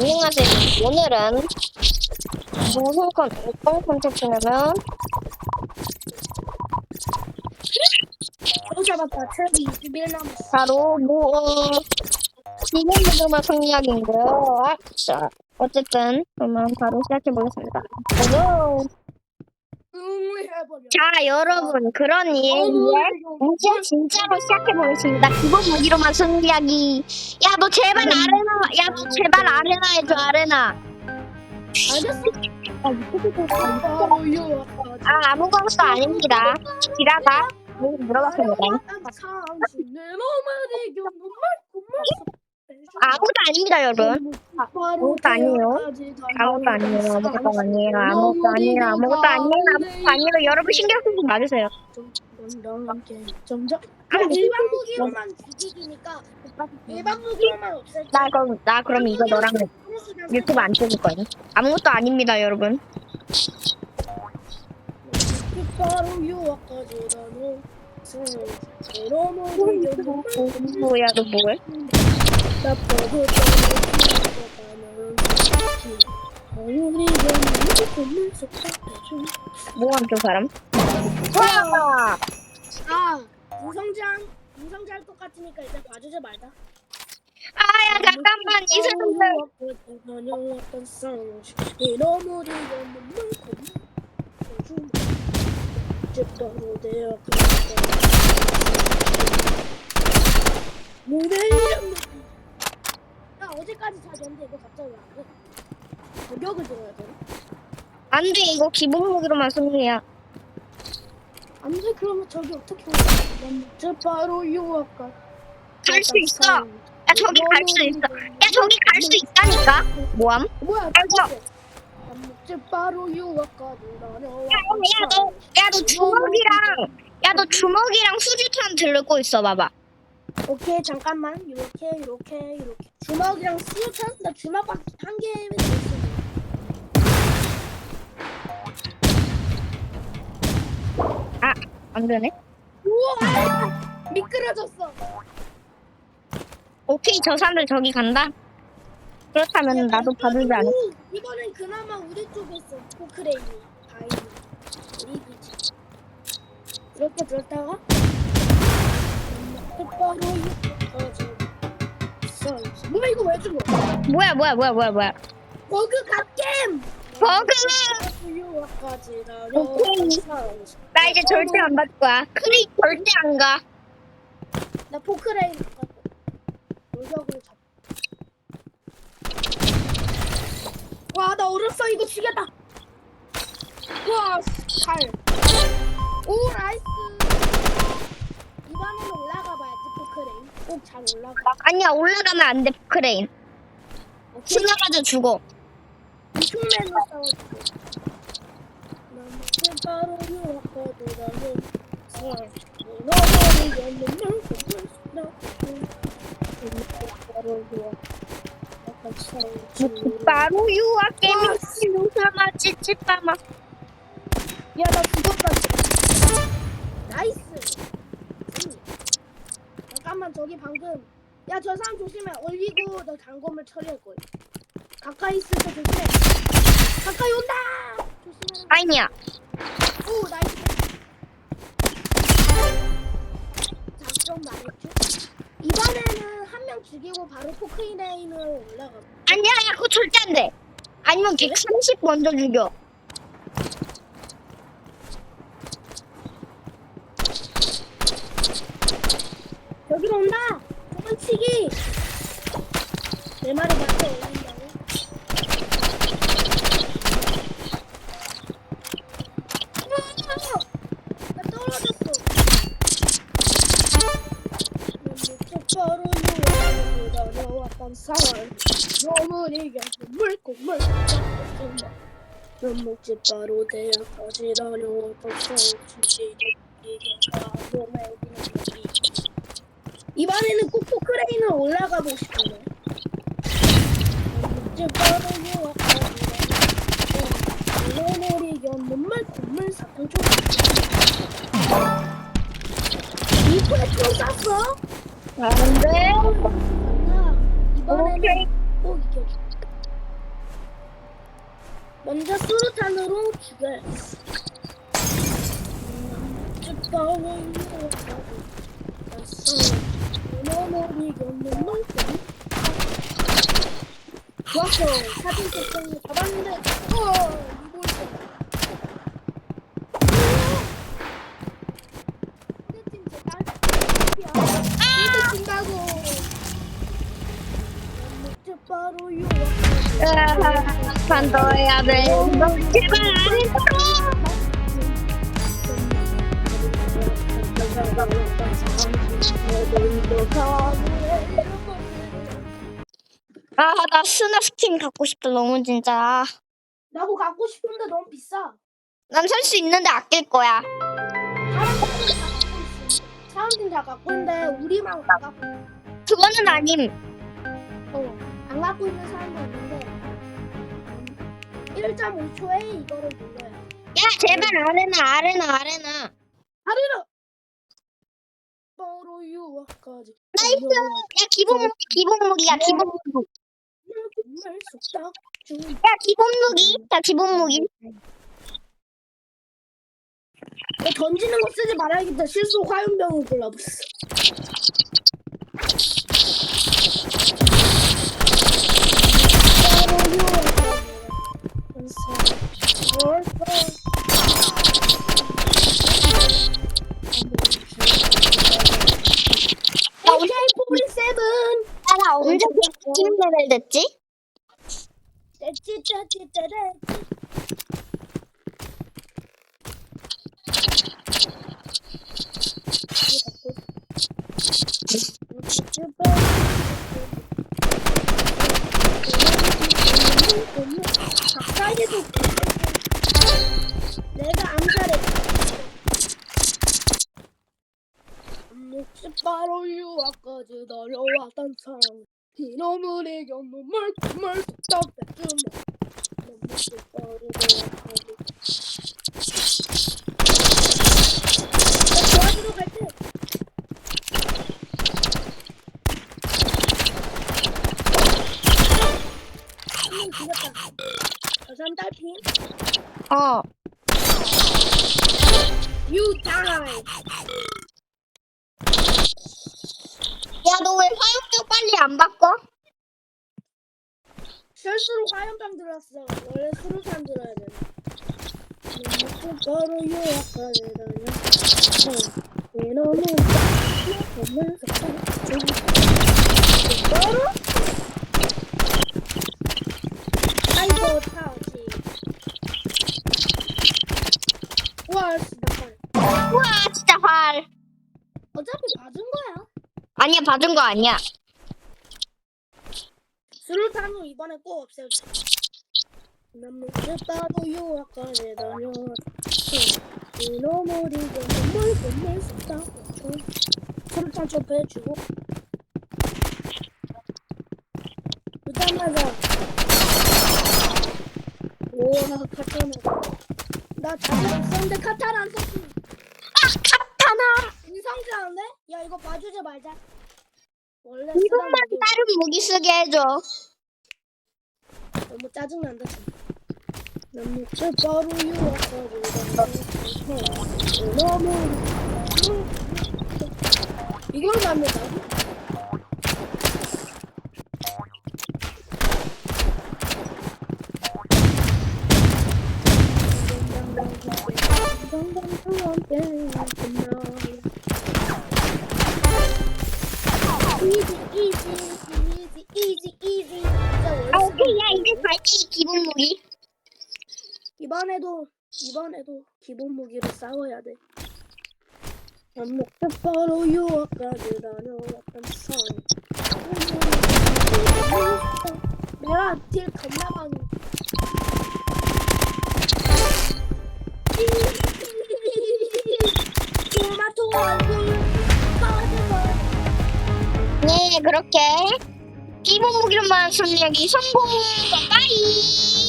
안녕하세요. 오늘은 무슨 컨, 어떤 콘텐츠냐면 또 잡았다. 트럭이 21 남았어. 바로 뭐 지금 부르마 성리학인데요. 아, 자, 어쨌든 그러면 바로 시작해 보겠습니다. 고 응해버려. 자, 여러분 그러니 이제 진짜로 시작해 보겠습니다. 기본 무기로만 승리하기. 야, 너 제발 아레나, 야, 너 제발 아레나 해줘 아레나. 아유, 아, 아무것도 아닙니다. 뭐 물어봤습니다. 아무것도 아닙니다, 여러분. 아무것도 아니에요. 아무것도 아니에요. 아무것도 아니에요. 아무것도 아니에요. 아무것도 아니에요. 아무것도 아니에요. 여러분 신경 쓰지 마주세요. 점점 아, 일반 무기로만 죽이기니까 일반 무기로만 없앨 나 그럼 나 그럼 이거 너랑 유튜브 안 찍을 거야. 아무것도 아닙니다, 여러분. 바로 유학까지 다녀 너무 뭐야, 너 뭐해? 나빠도 떠나는 우리 연애 속삭여줘 뭐함 저 사람? 와! 아 무성장 무성장 할것 같으니까 일단 봐주지 말자 아야 잠깐만 이 사람들. 다녀왔던 무대 이름 어제까지 잘 잤는데 이거 갑자기 왜안 돼? 저격을 들어야 되나? 안 돼 이거 기본 무기로만 승리야. 안 돼, 그러면 저기 어떻게 오지? 난 바로 유학가. 갈 수 있어. 야 저기 갈 수 있어. 야 저기 갈 수 있다니까. 뭐함? 뭐야, 알죠. 난 바로 유학가. 나는 야너 주먹이랑 야 너 주먹이랑 수류탄 들고 있어 봐봐. 오케이, 잠깐만. 이렇게, 이렇게, 이렇게. 주먹이랑 수류탄? 나 주먹밖에 한 개면 됐어. 안 되네. 우와! 미끄러졌어. 오케이 저 사람들 저기 간다. 그렇다면 나도 봐주지 않을. 오, 이번엔 그나마 우리 쪽에 있어. 포크레인이. 다행히. 우리 그지. 이렇게 들었다가 바로 유학가. 뭐야 이거 왜 죽어? 뭐야 뭐야 뭐야 뭐야 뭐야. 버그 갓겜! 버그! 오케이. 나 이제 절대 안갈 거야. 크리 절대 안 가. 나 포크레인 갖고 노력을 잡. 와, 나 얼었어. 이거 죽였다. 와, 잘. 오, 나이스. 이번에는 포크레인. 꼭 잘 올라가. 아니야 올라가면 안돼 크레인. 지나가자 죽어. 빅맨으로 싸워줄게. 나는 바로 나는 만큼 유학. 약간 사랑. 바로 유학 게임 유사마 찌찌빠마. 야, 나 죽었다. 지금. 나이스. 응. 잠깐만, 저기 방금. 야, 저 사람 조심해. 올리고 너 단검을 처리할 거야. 가까이 있을 때 조심해. 가까이 온다! 조심해. 아니야. 오, 나이스. 작전 말했죠? 이번에는 한 명 죽이고 바로 포크레인으로 올라가. 아니야 야 그거 절대 안 돼. 아니면 130 먼저 죽여. 넌 목지 바로 대학까지 다녀왔던 상황. 이번에는 꼭 포크레인을 올라가 보고 싶은데. 이제 바로 물놀이 겸 눈물 콧물 사탕 쪽. 이 프레트로 쐈어? 안 돼. 이게 없는 먼저 수류탄으로 죽여. 쭈빠원 사진 찍고 잡았는데. 어. 바로 유학 반도해야 돼. 제발 안 해줘. 아, 나 스나 스킨 갖고 싶다. 너무 진짜. 나도 갖고 싶은데 너무 비싸. 난 살 수 있는데 아낄 거야. 사람들이 다 갖고 있는데 우리만 안 갖고 그거는 아님. 어, 안 갖고 있는 사람도 있는데 1.5초에 이거를 눌러야 돼. 야, 제발 아레나, 아레나, 아레나. 바로 유학까지 나이스! 야, 기본 무기, 기본 무기야, 기본 무기. 정말 속닥 중 야, 기본 무기. 야, 기본 무기. 너 던지는 거 쓰지 말아야겠다. 실수 화염병을 골라봤어. 언제 팀 레벨 됐지? 바로 유학까지 달려왔던 사람 이놈을 이겨 눈물 눈물 뚝딱해주며 몫이 바로 유학까지 나 도와주러 저 사람 딸피 어. You die 야, 너 왜 화염병 빨리 안 바꿔? 실수로 화염병 들었어. 원래 수류탄 들어야 돼. 바로 유학까지 다녀. 이놈은 보면서 바로 아이고 타오지. 와. 우와, 진짜 활. 어차피 받은 거야. 아니야, 받은 거 아니야. 수류탄은 이번에 꼭 없애줘. 남는 바로 유학까지 다녀. 이놈을 이겨 뭘 보낼 수 있다. 수류탄 좀 빼주고. 듣자마자. 우와, 카타나. 나 자신 있었는데 카타나 안 썼어. 아, 카타나. 인상자인데? 야, 이거 봐주지 말자. 원래 이것만 무기- 다른 무기 쓰게 해줘. 너무 짜증난다 진짜. 난 목표 바로 유학까지 너무 이걸 갑니다. 갈게, 기본 무기. 이번에도 이번에도 기본 무기로 싸워야 돼. 바로 유학까지 다녀왔던 선. 내가 딜 겁나 많이. 토마토 얼굴 가져와. 네, 그렇게. 기본 무기로만 승리하기 성공. 빠이.